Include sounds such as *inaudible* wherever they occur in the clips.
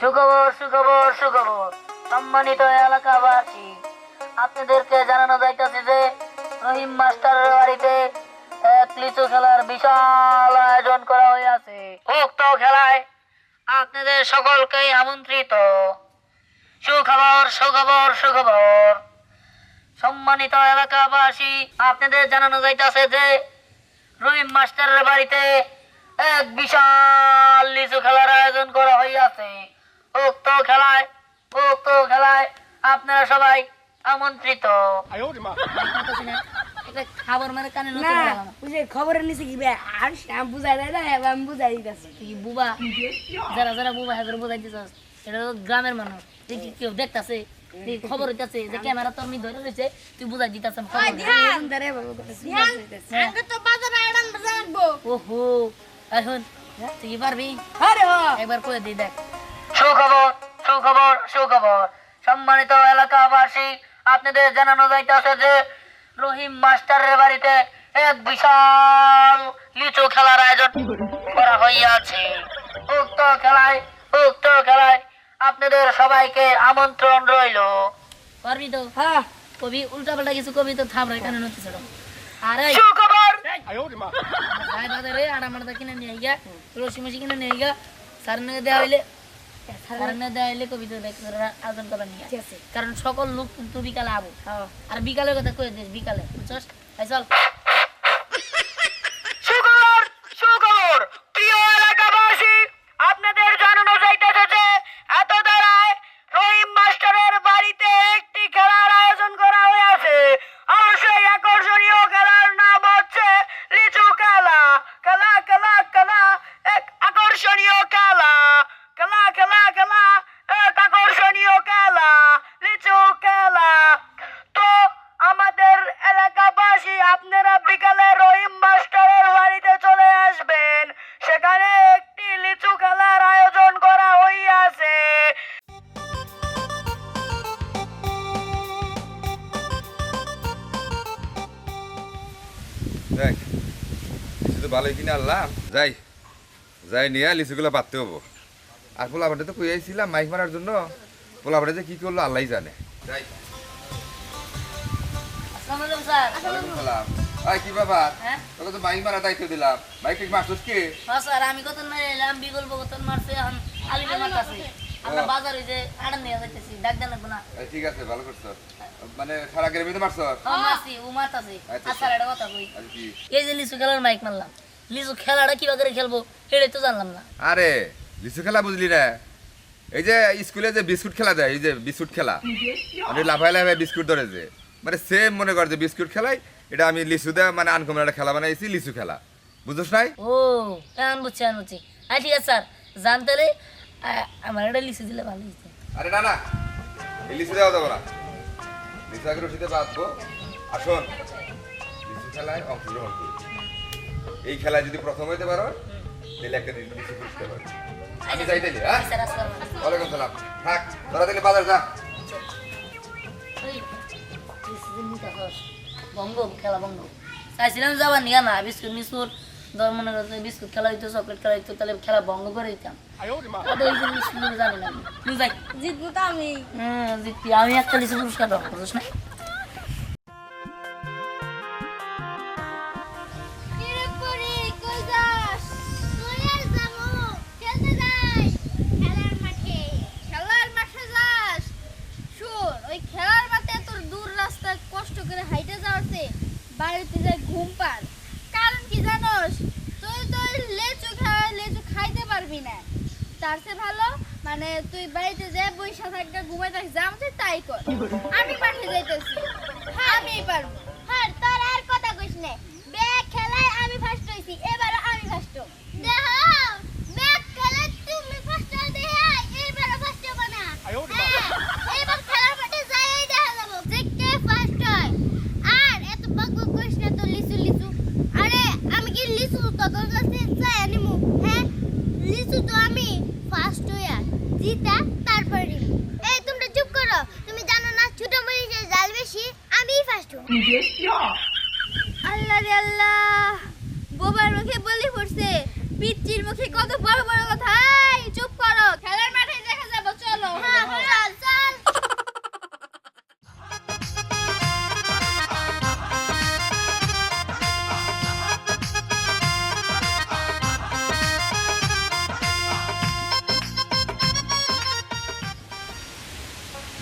সুখবর সুখবর সুখবর। সম্মানিত এলাকাবাসী, আপনাদেরকে জানানো যাইতেছে যে রহিম মাস্টারের বাড়িতে এক লিচু খেলার বিশাল আয়োজন করা হইয়াছে উক্ত খেলায় আপনাদের সকলকেই আমন্ত্রিত। সুখবর সুখবর সুখবর। সম্মানিত এলাকাবাসী, আপনাদের জানানো যাইতেছে যে রহিম মাস্টারের বাড়িতে এক বিশাল লিচু খেলার আয়োজন করা হইয়াছে উক্ত খেলায় উক্ত খেলায় আপনারা সবাই আমন্ত্রিত। মানে কানে না লাগানো। খবরের নিচে কি আর শ্যাম বুঝাই দেয় না আমি বুঝাই দিতেছি। কি বুবা? যারা যারা বুবা হাজার বুঝাই দিতেছ এটা তো গ্রামের মানুষ। কেউ দেখতাছে খবর হইতাছে যে ক্যামেরা তোর মি ধরে রয়েছে তুই বুঝাই দিতাছেন খবর। ওহো এখন তুই পারবি? একবার করে দিই দেখ। সুখবর সুখবর সুখবর। সম্মানিত এলাকাবাসী আপনাদের জানানো যাইতেছে যে রহিম মাস্টারের বাড়িতে এক বিশাল লিচু খেলার আয়োজন করা হইয়াছে। উক্ত খেলায় উক্ত খেলায় আপনাদের সবাইকে আমন্ত্রণ রইল। পারবি তো? হ্যাঁ কবি উল্টা পাল্টা কিছু কবি তো থাম এখানে নথিস আরে সুখবর! ভাই বাজারে আড়া মাড়া কিনে নিয়ে গিয়া রসি মসি কিনে নিয়ে গিয়া সারনে দেওয়া হইলে সারনে দেওয়া কবিতা আয়োজন করা নিয়ে। কারণ সকল লোক কিন্তু বিকালে আবো। হ্যাঁ। আর বিকালের কথা কয়ে দিস বিকালে বুঝছস? এই চল সুখবর সুখবর প্রিয় এলাকাবাসী আপনাদের জানানো যাইতেছে যে এত দ্বারায় রহিম মাস্টারের বাড়িতে একটি খেলার আয়োজন করা হয়েছে অবশ্যই আকর্ষণীয় খেলার নাম হচ্ছে লিচু খেলা খেলা খেলা খেলা এক আকর্ষণীয় খেলা খেলা খেলা আকর্ষণীয় খেলা, লিচু খেলা। তো আমাদের এলাকাবাসী, আপনারা বিকালে রহিম মাস্টারের বাড়িতে চলে আসবেন। সেখানে একটি লিচু খেলার আয়োজন করা হইয়াছে। দেখ, লিচু তো ভালোই কিনে আনলাম। যাই যাই নিয়ে লিচুগুলো পাততে হব। আর পোলাপানে তো কই আইছিলাম মাইক মারার জন্য। পোলাপানে যে কি করল আল্লাহ জানে। যাই আসসালামু আলাইকুম স্যার। ওয়ালাইকুম সালাম। আই কি বাবা হ্যাঁ? তোকে তো মাইক মারা দায়িত্ব দিলাম। মাইক ঠিক মারছিস কি? হ্যাঁ স্যার আমি কত মারে এলাম বিকল্প কত মারছে এখন আলিমে মারতাছে। আমরা বাজার হইছে আড়ান নিয়ে যাইতেছি ডাক দেন না। ঠিক আছে ভালো করছ মানে সারা গ্রামে তো মারছ মারছি ও মারতাছে। আচ্ছা, কথা কই? এই যে লিচু খেলার মাইক মারলাম। লিচু খেলাটা কীভাবে করে খেলব সেটাই তো জানলাম না। আরে লিচু খেলা বুঝলি না? এই যে স্কুলে যে বিস্কুট খেলা দেয় এই যে বিস্কুট খেলা মানে লাফাই লাফাই বিস্কুট ধরে যে মানে সেম মনে কর যে বিস্কুট খেলাই এটা আমি লিচু দেয় মানে আনকমন একটা খেলা বানাইছি লিচু খেলা। বুঝছ নাই? ও এখন বুঝছি এখন বুঝছি আচ্ছা ঠিক আছে স্যার জানতে রে আমার একটা লিচু দিলে ভালো হইতো। আরে না না এই লিচু দেওয়া যাব না। লিচু আগে রসিদে বাঁধবো। আসুন লিচু খেলায় অংশগ্রহণ করি। এই খেলায় যদি প্রথম হইতে পারো তাহলে একটা লিচু পুরস্কার পাবে। আমি যাই তাইলে হ্যাঁ। ওয়ালাইকুম সালাম। থাক তোরা তাহলে বাজার যা। বঙ্গ খেলা বঙ্গ চাইছিলাম যাবার নিয়ে না বিস্কুট মিস্কুট ধর মনে করতে বিস্কুট খেলা হইতো চকলেট খেলা হইতো তাহলে খেলা ভঙ্গ করে দিতাম। জানি না আমি। জিতবো তো আমি। জিতবি। আমি একটা পুরস্কার পাবো বুঝছ না? ঘুমাই থাকিস যা আমাদের তাই কর। আমি মাঠে যাইতেছি। আমি পারব। হ্যাঁ তোর আর কথা কইস নে। ব্যাগ খেলায় আমি ফার্স্ট হইছি এবারে আমি ফার্স্ট দেহ ব্যাগ খেলায় তুমি ফার্স্ট হতে হ্যাঁ এবারে ফার্স্ট হবে না। হ্যাঁ, এবার খেলার মাঠে যাই দেখা যাব যে কে ফার্স্ট হয়। আর এত বক বক করিস না তো লিচু লিচু। আরে আমি কি লিচু তোর কাছে চাই আনিমু? হ্যাঁ লিচু তো আমি ফার্স্ট হইয়া জিতা তারপরে এই ফার্স্ট আল্লাহ রে আল্লাহ। বোবার মুখে বলি পড়ছে পিচ্চির মুখে কত বড় বড় কথা। চুপ করো। খেলার মাঠে দেখা যাব চলো। হ্যাঁ, হ্যাঁ, চল চল।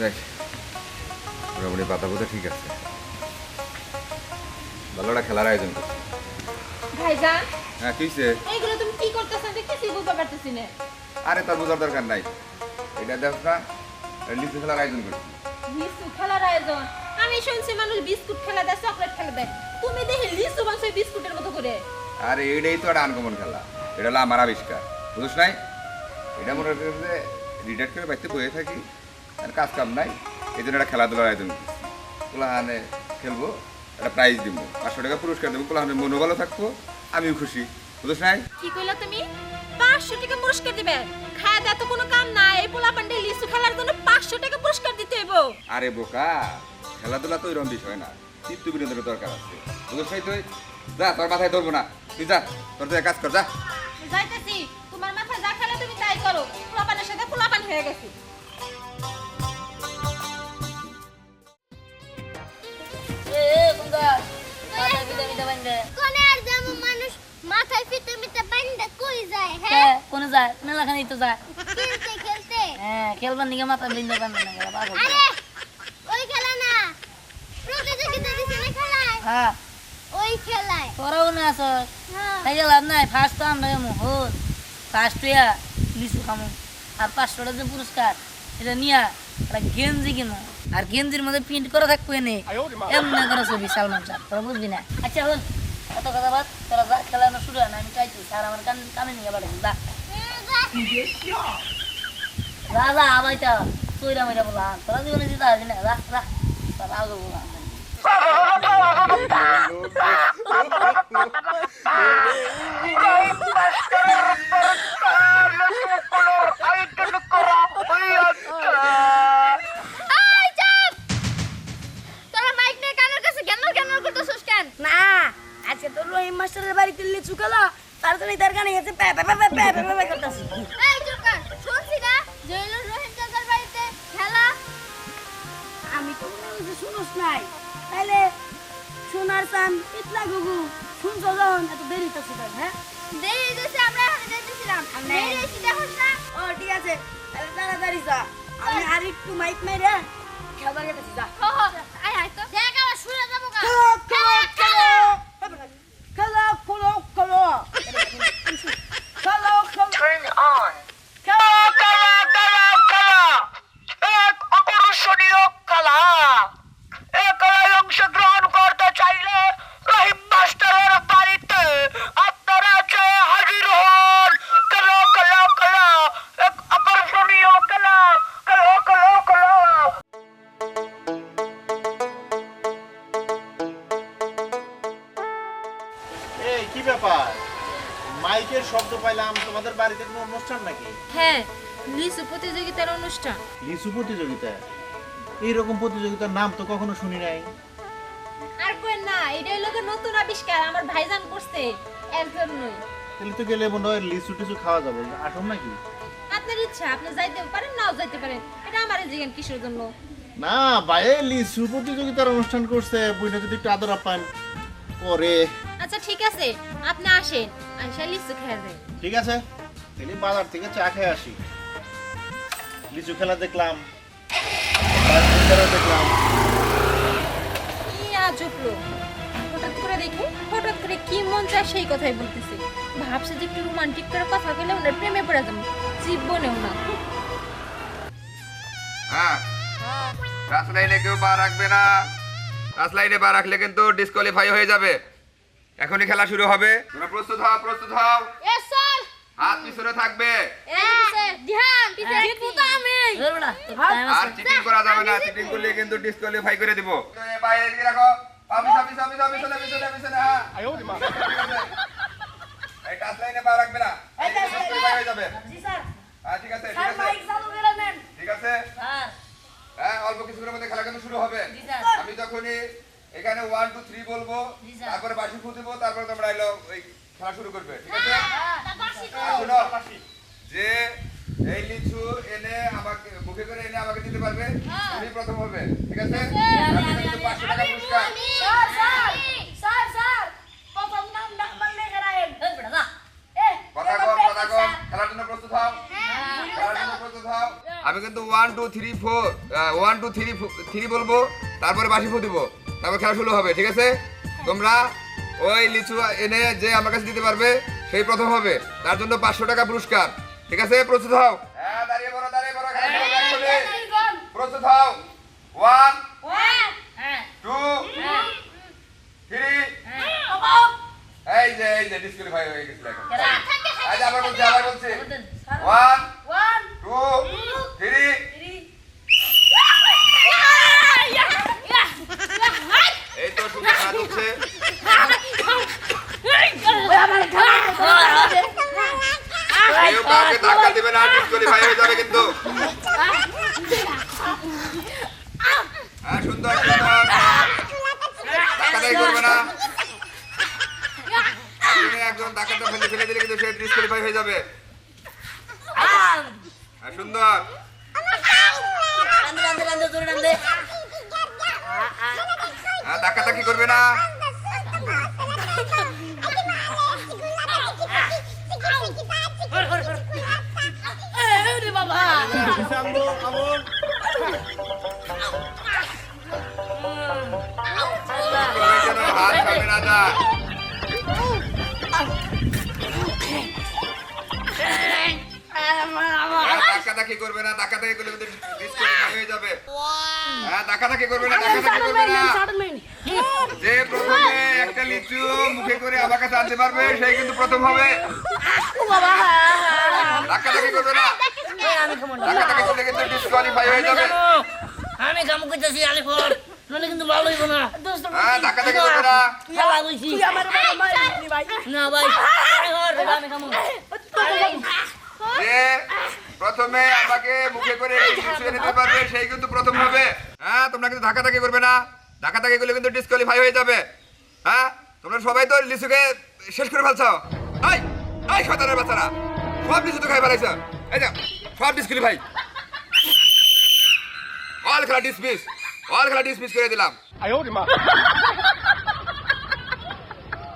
দেখ মোটামুটি পাতা বোধ ঠিক আছে। ভালো একটা খেলার আয়োজন করছি। ভাইজান? হ্যাঁ কিসে এইগুলো তুমি কি করতেছ আমি কিছুই বুঝতে পারতেছি না। আরে তার বোঝার দরকার নাই। এটা দেখ না লিচু খেলার আয়োজন করছি। লিচু খেলার আয়োজন? আমি শুনছি মানুষ বিস্কুট খেলা দেয় চকলেট খেলা দেয়। তুমি দেখি লিচু মাংস বিস্কুটের মতো করে। আরে এটাই তো একটা আনকমন খেলা। এটা হলো আমার আবিষ্কার। বুঝছ নাই? এটা মনে হচ্ছে রিটায়ার করে বাড়িতে বসে থাকি। আর কাজ কাম নাই। এই জন্য একটা খেলাধুলার আয়োজন করছি। খেলব। একটা প্রাইজ দিব পাঁচশো টাকা পুরস্কার দেবো কোলাহানে মনও ভালো থাকব আমিও খুশি। বুঝছ নাই? কি কইলা তুমি? পাঁচশো টাকা পুরস্কার দিবে? খায় তো কোনো কাম নাই। এই পোলা পান্ডে লিচু খেলার জন্য পাঁচশো টাকা পুরস্কার দিতে হইব। আরে বোকা খেলাধুলা তো ওইরকম বিষয় না। চিত্ত বিনোদনের দরকার আছে। বুঝছ নাই তুই? যা তোর মাথায় ধরবো না। তুই যা তোর তো কাজ কর যা। যাইতেছি। তোমার মাথায় যা খেলে তুমি তাই করো। সাথে পোলা পান হয়ে গেছি। কোনে আর যেমন মানুষ মাথায় ফিতে মিতে বান্ধা কই যায় হ্যাঁ? কোনে যায়? মেলাখানি তো যায়। খেলতে খেলতে। হ্যাঁ খেলবার নিকে মাথা বিন্দু বান্ধে না গেল পাগল। আরে ওই খেলা না। প্রতিযোগিতা দিছে না খেলায়? হ্যাঁ। ওই খেলায়। তোরাও না আস। হ্যাঁ। তাই লাভ নাই ফার্স্ট তো আমরা এমন হোল। ফার্স্ট হইয়া লিচু খামো। আর পাঁচশোটা যে পুরস্কার এটা নিয়া একটা গেঞ্জি কিনো। আর গেঞ্জির মধ্যে প্রিন্ট করা থাকব এনে এমনি করে ছবি সালমান শাহ তোরা বুঝবি না আচ্ছা হল এত কথা বাদ তোরা যা খেলানো শুরু হয় না আমি চাইছি স্যার আমার কান কানে নিয়ে বাড়ি যা যা যা আবাইটা চইরা মাইরা বললাম তোরা জীবনে জিতা আসবি না যা যা তোরা আগে এই শুনোস নাই। তাইলে শোনার চান ইতলা গুগু শুনছো যখন? এত দেরি তো সেটা হ্যাঁ? দেরি হইতেছে আমরা এখানে যাইতেছিলাম। দেরি হইছে দেখো না। ও ঠিক আছে। তাহলে তাড়াতাড়ি যা। আমি আর একটু মাইক মেরে খেলবার গেতেছি যা। হো হো। আয় আয় তো। দেখ আবার শুনে যাব গা। কি ব্যাপার? মাইকের শব্দ পাইলাম তোমাদের বাড়িতে কোনো অনুষ্ঠান নাকি? হ্যাঁ লিচু প্রতিযোগিতার অনুষ্ঠান। লিচু প্রতিযোগিতা? এইরকম প্রতিযোগিতার নাম তো কখনো শুনি নাই। আর কই না এটাই লোকে নতুন আবিষ্কার আমার ভাইজান করছে এর জন্যই তাহলে তো গেলে মনে হয় লিচু টিচু খাওয়া যাবে আসুন নাকি? আপনার ইচ্ছা আপনি যাইতে পারেন নাও যাইতে পারেন এটা আমার জিজ্ঞেন কিসের জন্য? না বাইরে লিচু প্রতিযোগিতার অনুষ্ঠান করছে বইটা যদি একটু আদর আপ্যায়ন করে। আচ্ছা ঠিক আছে। আপনি আসেন আইসা লিচু খেয়ে যায় ঠিক আছে? তাহলে বাজার থেকে চা খেয়ে আসি। লিচু খেলা দেখলাম। দেখলাম। কি আজব লোক। হঠাৎ করে দেখে হঠাৎ করে কি মন চায় সেই কথাই বলতেছে। ভাবছে যে একটু রোমান্টিক করে কথা বলে ওনার প্রেমে পড়ে যাব। জীবনেও না। হ্যাঁ। রাস লাইনে কেউ পা রাখবে না। রাস লাইনে পা রাখলে কিন্তু ডিসকোয়ালিফাই হয়ে যাবে। এখনই খেলা শুরু হবে। তোমরা প্রস্তুত হও প্রস্তুত হও। হাত পিছনে থাকবে। আর চিটিং করা যাবে না চিটিং করলে কিন্তু ডিসকোয়ালিফাই করে দিব। পায়ে এদিকে রাখো। পা পিছনে পিছনে পিছনে পিছনে পিছনে হ্যাঁ। এই টাচ লাইনে পা রাখবে না। ডিসকোয়ালিফাই হয়ে যাবে। জি স্যার হ্যাঁ ঠিক আছে ঠিক স্যার আছে। মাইক চালু করে নেন। ঠিক আছে? হ্যাঁ, হ্যাঁ অল্প কিছুক্ষণের মধ্যে খেলা কিন্তু শুরু হবে। আমি যখনই এখানে ওয়ান টু থ্রি বলব তারপরে বাসি ফু দেবো তারপরে তোমরা এলো ওই খেলা শুরু করবে ঠিক আছে? শোনো যে এই লিচু এনে আমাকে মুখে করে এনে আমাকে দিতে পারবে তুমি প্রথম হবে ঠিক আছে? তার জন্য কিন্তু 500 টাকা পুরস্কার। স্যার স্যার স্যার স্যার প্রথম নাম নাম্বার লেখা রাখেন এই বেটা, যা। এ কথা কম কথা কম খেলার জন্য প্রস্তুত হও। খেলার জন্য প্রস্তুত প্রস্তুত হও। আমি কিন্তু one two three four one two three three বলব তারপরে বাসি ফু দিব তারপর খেলা শুরু হবে ঠিক আছে? তোমরা ওই লিচু এনে যে আমার কাছে দিতে পারবে সেই প্রথম হবে। তার জন্য পাঁচশো টাকা পুরস্কার ঠিক আছে? প্রস্তুত হও। হ্যাঁ। প্রস্তুত হও। ওয়ান টু থ্রি এই যে এই যে ডিসকুয়ালিফাই হয়ে গেছিল এখন এই আবার বলছি আবার বলছি। ওয়ান টু থ্রি এই তো শুধু কাজ হচ্ছে কেউ কাউকে ধাক্কা দিবে যাবে কিন্তু। হ্যাঁ সুন্দর সুন্দর। ধাক্কাধাক্কি করবে না। একজনে ধাক্কাটা ফেলে ফেলে দিলে কিন্তু সে হয়ে যাবে। হ্যাঁ সুন্দর। হ্যাঁ ধাক্কাধাক্কি করবে না? করবে না ধাক্কাধাক্কি করলে কিন্তু ডিসকুয়ালিফাই হয়ে যাবে। হ্যাঁ ধাক্কাধাক্কি করবে না ধাক্কাধাক্কি করবে না। যে প্রথমে একটা লিচু মুখে করে আমার কাছে আনতে পারবে সেই কিন্তু প্রথম হবে। ধাক্কাধাক্কি করবে না। ধাক্কাধাক্কি করলে কিন্তু ডিসকুয়ালিফাই হয়ে যাবে। আমি কাম করতেছি আলিপুর নলে কিন্তু ভালো হইব না। হ্যাঁ করবে খেলা ভাই। আমি কাম প্রথমে আমাকে মুখে করে লিচু এনে দিতে পারবে সেই কিন্তু প্রথম হবে। হ্যাঁ তোমরা কিন্তু ধাক্কা ধাক্কাধাক্কি করবে না। ধাক্কাধাক্কি করলে কিন্তু ডিসকুয়ালিফাই হয়ে যাবে। হ্যাঁ তোমরা সবাই তো লিচুকে শেষ করে ফেলছো। এই এই শয়তানের বাচ্চারা সব লিচু তো খাই ফেলাইছো। এই যা সব ডিসকুয়ালিফাই অল খেলা ডিসমিস অল খেলা ডিসমিস করে দিলাম। *laughs*